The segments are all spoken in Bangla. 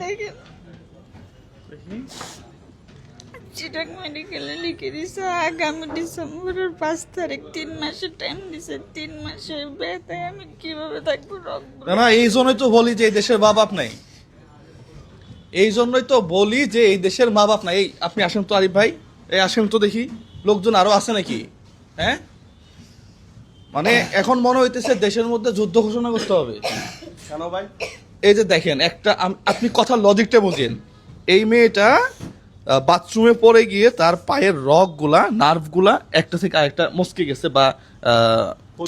দেখেন। দেখি। চিটাক মেডিকেলে লিখে দিছে আগামী ডিসেম্বরের পাঁচ তারিখ তিন মাসের টাইম দিছে তিন মাসের ব্যথায় আমি কীভাবে থাকব না না এই জন্যই তো বলি যে এই দেশের মা বাপ নাই। এই জন্যই তো বলি যে এই দেশের মা বাপ নাই। এই আপনি আসেন তো আরিফ ভাই। এই আসেন তো দেখি লোকজন আরও আছে নাকি? হ্যাঁ? মানে এখন মনে হইতেছে দেশের মধ্যে যুদ্ধ ঘোষণা করতে হবে। কেন ভাই? এই যে দেখেন একটা আপনি কথার লজিকটা বুঝেন। এই মেয়েটা বাথরুমে পড়ে গিয়ে তার পায়ের রগগুলা নার্ভগুলা একটা থেকে আরেকটা মস্কে গেছে বা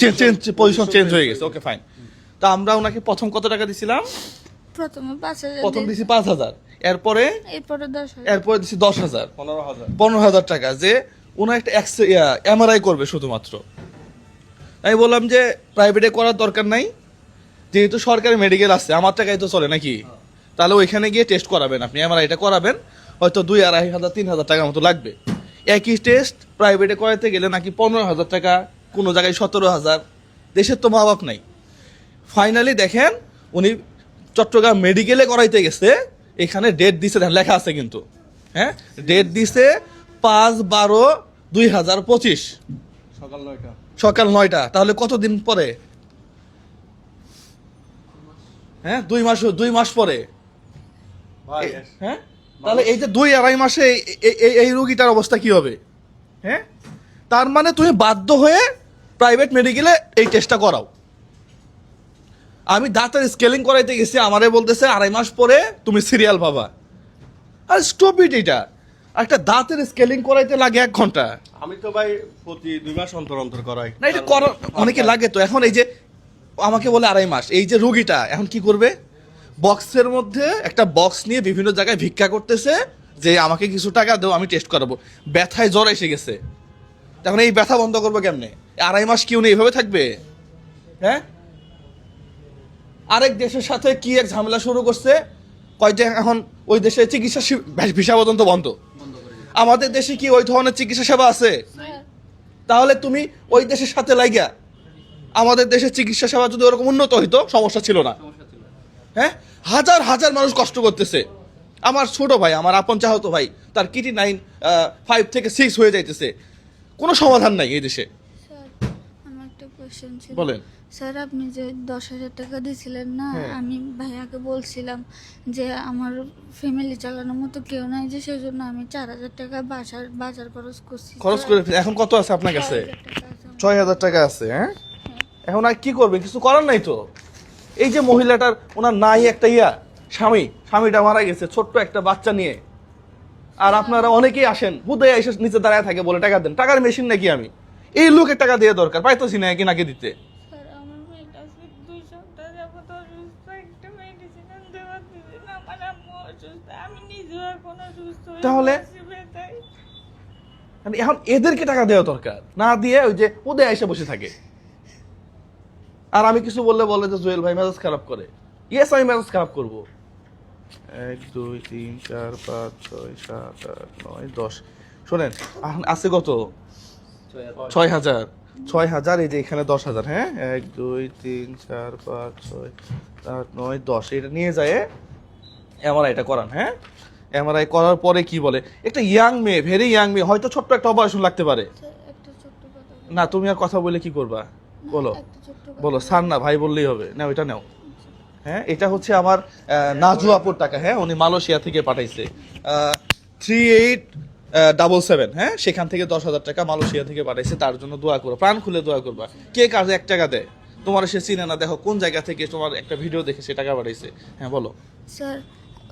চেঞ্জ পজিশন চেঞ্জ হয়ে গেছে। ওকে ফাইন তা আমরা ওনাকে প্রথম কত টাকা দিছিলাম? প্রথমে পাঁচ হাজার প্রথম দিছি পাঁচ হাজার। এরপরে? এরপরে দশ হাজার। এরপরে দিছি দশ হাজার। পনেরো হাজার। পনেরো হাজার টাকা যে ওনার একটা এমআরআই করবে শুধুমাত্র। আমি বললাম যে প্রাইভেটে করার দরকার নাই। যেহেতু সরকারি মেডিকেল আছে আমার টাকায় তো চলে নাকি? তাহলে ওইখানে গিয়ে টেস্ট করাবেন আপনি। আমার এটা করাবেন হয়তো দুই আড়াই হাজার তিন হাজার টাকার মতো লাগবে। একই টেস্ট প্রাইভেটে করাতে গেলে নাকি পনেরো হাজার টাকা কোনো জায়গায় সতেরো হাজার। দেশের তো মা বাপ নাই। ফাইনালি দেখেন উনি চট্টগ্রাম মেডিকেলে করাইতে গেছে এখানে ডেট দিছে লেখা আছে কিন্তু। হ্যাঁ? ডেট দিছে পাঁচ বারো দুই হাজার পঁচিশ। সকাল নয়টা। সকাল নয়টা। তাহলে কতদিন পরে? হ্যাঁ দুই মাস দুই মাস পরে। হ্যাঁ? তাহলে এই যে দুই আড়াই মাসে এই- রুগীটার অবস্থা কি হবে? হ্যাঁ? তার মানে তুমি বাধ্য হয়ে প্রাইভেট মেডিকেলে এই টেস্টটা করাও। আমি দাঁতের স্কেলিং করাইতে গেছি আমারে বলতেছে আড়াই মাস পরে তুমি সিরিয়াল পাবা। আর স্টপ ইট এটা একটা দাঁতের স্কেলিং করাইতে লাগে এক ঘণ্টা। আমি তো ভাই প্রতি দুই মাস অন্তর অন্তর করাই। না এটা কর অনেকে লাগে তো। এখন এই যে আমাকে বলে আড়াই মাস। এই যে রুগীটা এখন কি করবে? বক্সের মধ্যে একটা বক্স নিয়ে বিভিন্ন জায়গায় ভিক্ষা করতেছে যে আমাকে কিছু টাকা দাও আমি টেস্ট করাবো। ব্যথায় জ্বর এসে গেছে। তখন এই ব্যথা বন্ধ করব কেমনে? আড়াই মাস কি উনি এইভাবে থাকবে? হ্যাঁ? আরেক দেশের সাথে কি এক ঝামেলা শুরু করছে? কয়টা এখন ওই দেশে চিকিৎসা ভিসা পর্যন্ত বন্ধ। আমাদের দেশে কি ওই ধরনের চিকিৎসা সেবা আছে? তাহলে তুমি ওই দেশের সাথে লাগিয়া আমাদের দেশের চিকিৎসা সেবা যদি ওরকম উন্নত হইতো সমস্যা ছিল না। হ্যাঁ? হাজার হাজার মানুষ কষ্ট করতেছে। আমার ছোট ভাই আমার আপন চাহতো ভাই তার কিটি নাইন ফাইভ থেকে সিক্স হয়ে যাইতেছে। কোনো সমাধান নাই এই দেশে। বলেন। স্যার আপনি যে দশ হাজার টাকা দিয়েছিলেন না হ্যাঁ। আমি ভাইয়াকে বলছিলাম যে আমার ফ্যামিলি চালানোর মতো কেউ নাই যে সেজন্য আমি চার হাজার টাকা বাসার বাজার খরচ করছি। খরচ করে এখন কত আছে আপনার কাছে। ছয় হাজার টাকা আছে হ্যাঁ? এখন আর কি করবে? কিছু করার নাই তো। এই যে মহিলাটার ওনার নাই একটা ইয়া স্বামী স্বামীটা মারা গেছে ছোট্ট একটা বাচ্চা নিয়ে। আর আপনারা অনেকেই আসেন হুদয় এসে নিচে দাঁড়ায় থাকে বলে টাকা দেন। টাকার মেশিন নাকি আমি? এই লোকের টাকা দিয়ে দরকার পাইতেছি না কি নাকি দিতে। তাহলে? মানে এখন এদেরকে টাকা দেওয়া দরকার না দিয়ে ওই যে উদয় এসে বসে থাকে। আর আমি কিছু বললে বলে যে জুয়েল ভাই মেজাজ খারাপ করে। ইয়েস আমি মেজাজ খারাপ করব। এক দুই তিন চার পাঁচ ছয় সাত আট নয় দশ। শোনেন আছে কত? ছয় হাজার। ছয় হাজার এই যে এখানে দশ হাজার হ্যাঁ? এক দুই তিন চার পাঁচ ছয় আট নয় দশ। এটা নিয়ে যায় এমআরআইটা করান হ্যাঁ? এমআরআই করার পরে কি বলে? একটা ইয়াং মেয়ে ভেরি ইয়াং মেয়ে হয়তো ছোট্ট একটা অপারেশন লাগতে পারে। বলি। না তুমি আর কথা বলে কি করবা? বলো বলো স্যার না ভাই বললেই হবে। না ওইটা নাও। হ্যাঁ এটা হচ্ছে আমার নাজু আপুর টাকা। হ্যাঁ উনি মালয়েশিয়া থেকে পাঠাইছে। থ্রি এইট ডাবল সেভেন হ্যাঁ সেখান থেকে দশ হাজার টাকা মালয়েশিয়া থেকে পাঠাইছে। তার জন্য দোয়া করো প্রাণ খুলে দোয়া করবা। কে কাজে এক টাকা দেয়? তোমার সে চিনে না দেখো কোন জায়গা থেকে তোমার একটা ভিডিও দেখে সে টাকা পাঠাইছে। হ্যাঁ বলো। স্যার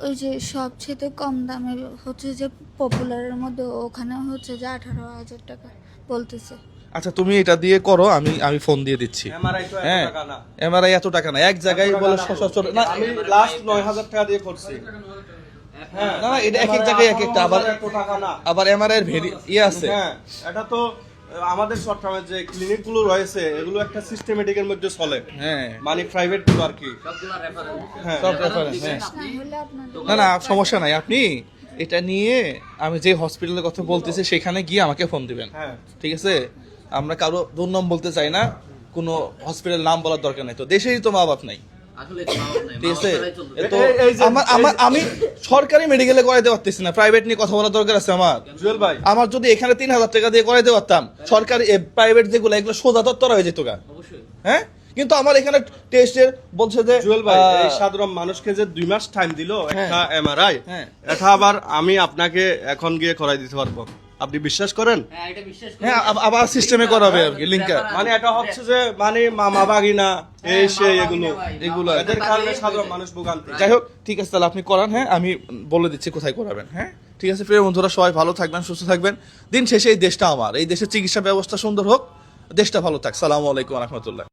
ওই যে সবচেয়ে কম দামে হচ্ছে যে পপুলারের মধ্যে ওখানে হচ্ছে যে আঠারো হাজার টাকা বলতেছে। আচ্ছা তুমি এটা দিয়ে করো আমি আমি ফোন দিয়ে দিচ্ছি। এমআরআই তো এত হ্যাঁ টাকা না। এমআরআই এত টাকা না এক জায়গায় বলে না। সচরাচর না আমি লাস্ট নয় হাজার টাকা দিয়ে করছি। হ্যাঁ না, না, এটা এক এক জায়গায় এক একটা, আবার- এত টাকা না। আবার এমআরআই এর ভেরি ইয়ে আছে। হ্যাঁ এটা তো আমাদের চট্টগ্রামের যে ক্লিনিকগুলো রয়েছে এগুলো একটা সিস্টেমেটিকের মধ্যে চলে। হ্যাঁ। মানে প্রাইভেটগুলো আর কি। হ্যাঁ। সব রেফারেন্স হ্যাঁ। না না সমস্যা নাই। আপনি এটা নিয়ে আমি যে হসপিটালের কথা বলতেছি সেখানে গিয়ে আমাকে ফোন দিবেন। হ্যাঁ। ঠিক আছে? আমরা কারও দুর্নাম বলতে চাই না কোনো হসপিটাল নাম বলার দরকার নাই। তো দেশেই তো মা বাপ নাই আমি সরকারি মেডিকেলে করাইতে পারতেছি না প্রাইভেট নিয়ে কথা বলার দরকার আছে আমার। ভাই। আমার যদি এখানে তিন হাজার টাকা দিয়ে করাইতে পারতাম সরকারি প্রাইভেট যেগুলো এগুলো সোজা তত্তরা হয়ে যেত গা। হ্যাঁ? কিন্তু আমার এখানে টেস্টের বলছে যে জুয়েল ভাই এই সাধারণ মানুষকে যে দুই মাস টাইম দিল একটা এমআরআই হ্যাঁ। এটা আবার আমি আপনাকে এখন গিয়ে করাই দিতে পারব। আপনি বিশ্বাস করেন? হ্যাঁ এটা বিশ্বাস করি। হ্যাঁ আব- আবার সিস্টেমে করাবে আর কি লিঙ্কার মানে এটা হচ্ছে যে মানে মামা বাগিনা এই সেই এগুলো। এগুলো এদের কারণে সাধারণ মানুষ ভোগান্তি। যাই হোক ঠিক আছে তাহলে আপনি করান হ্যাঁ আমি বলে দিচ্ছি কোথায় করাবেন হ্যাঁ? ঠিক আছে প্রিয় বন্ধুরা সবাই ভালো থাকবেন সুস্থ থাকবেন। দিন শেষে এই দেশটা আমার। এই দেশের চিকিৎসা ব্যবস্থা সুন্দর হোক দেশটা ভালো থাক। সালামু আলাইকুম রহমতুল্লাহ।